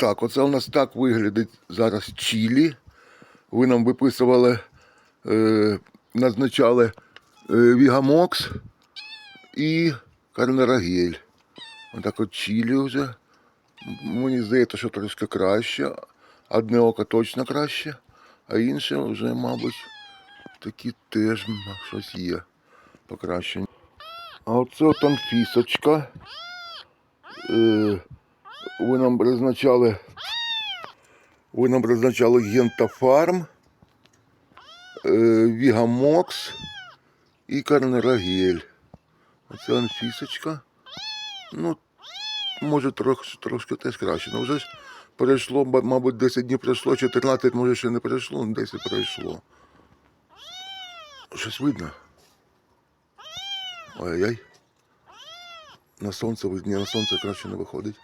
Так, оце у нас так виглядить зараз чілі. Ви нам виписували, е, назначали е, Вігамокс і Карнерагель. Отак от чілі вже. Мені здається, що трошки краще. Одне око точно краще, а інше вже, мабуть, такі теж щось є покращення. А оце от анфісочка. Е, ви нам призначали. Ви нам призначали Гентафарм, е, Вігамокс і Карнерагель. Оце анфісочка. Ну, може трошки, трошки теж краще. Ну вже ж перейшло, ба- мабуть, 10 днів пройшло, 14 може ще не пройшло, ну 10 пройшло. Щось видно? Ой-ой-ой. На сонце, ні, на сонце краще не виходить.